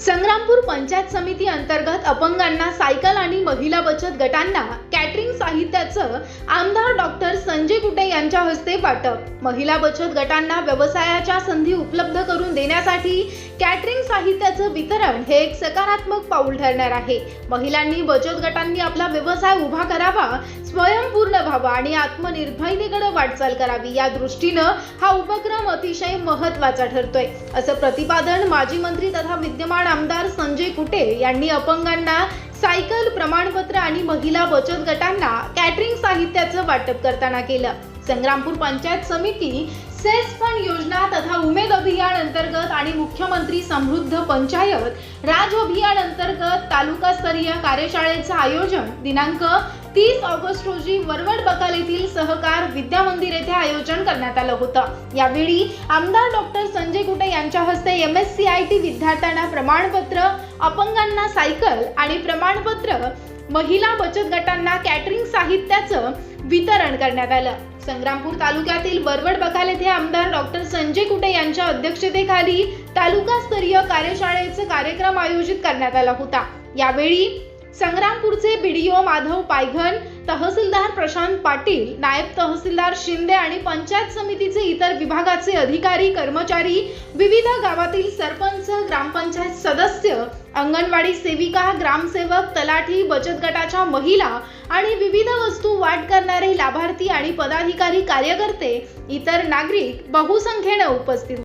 संग्रामपूर पंचायत समिती अंतर्गत अपंगांना सायकल आणि महिला बचत गटांना साहित्याचं आमदार डॉक्टर संजय कुटे यांच्या हस्ते वाटप. महिला बचत गटांना व्यवसायाच्या संधी उपलब्ध करून देण्यासाठी कॅटरिंग साहित्याचं वितरण हे एक सकारात्मक पाऊल ठरणार आहे. महिलांनी बचत गटांनी आपला व्यवसाय उभा करावा स्वयंपूर्ण व्हावा आणि आत्मनिर्भयतेकडे वाटचाल करावी या दृष्टीनं हा उपक्रम अतिशय महत्त्वाचा ठरतोय. असं प्रतिपादन माजी मंत्री तथा विद्यमान आमदार संजय कुटे यांनी अपंगांना सायकल प्रमाणपत्र आणि महिला बचत गटांना कॅटरिंग साहित्याचं वाटप करताना केलं. संग्रामपूर पंचायत समिती सेस फंड योजना तथा उमेद अभियान अंतर्गत आणि मुख्यमंत्री समृद्ध पंचायत राज अभियान अंतर्गत तालुकास्तरीय कार्यशाळेचं आयोजन दिनांक तीस ऑगस्ट रोजी वरवड बकाल येथील सहकार विद्या मंदिर येथे आयोजन करण्यात आलं होतं. यावेळी आमदार डॉक्टर यांच्या हस्ते M S C I T विद्यार्थ्यांना प्रमाणपत्र अपंगांना सायकल आणि प्रमाणपत्र महिला बचत गटांना कॅटरिंग साहित्याचं वितरण करण्यात आलं. संग्रामपूर तालुक्यातील वरवड बकाल येथे आमदार डॉक्टर संजय कुटे यांच्या अध्यक्षतेखाली तालुकास्तरीय कार्यशाळेचा कार्यक्रम आयोजित करण्यात आला होता. यावेळी संग्रामपूरचे बीडीओ माधव पायघन तहसीलदार प्रशांत पाटील नायब तहसीलदार शिंदे आणि पंचायत समितीचे इतर विभागाचे अधिकारी कर्मचारी विविध गावातील सरपंच ग्रामपंचायत सदस्य अंगणवाडी सेविका ग्रामसेवक तलाठी बचत गटाच्या महिला आणि विविध वस्तू वाट करणारे लाभार्थी आणि पदाधिकारी कार्यकर्ते इतर नागरिक बहुसंख्येने उपस्थित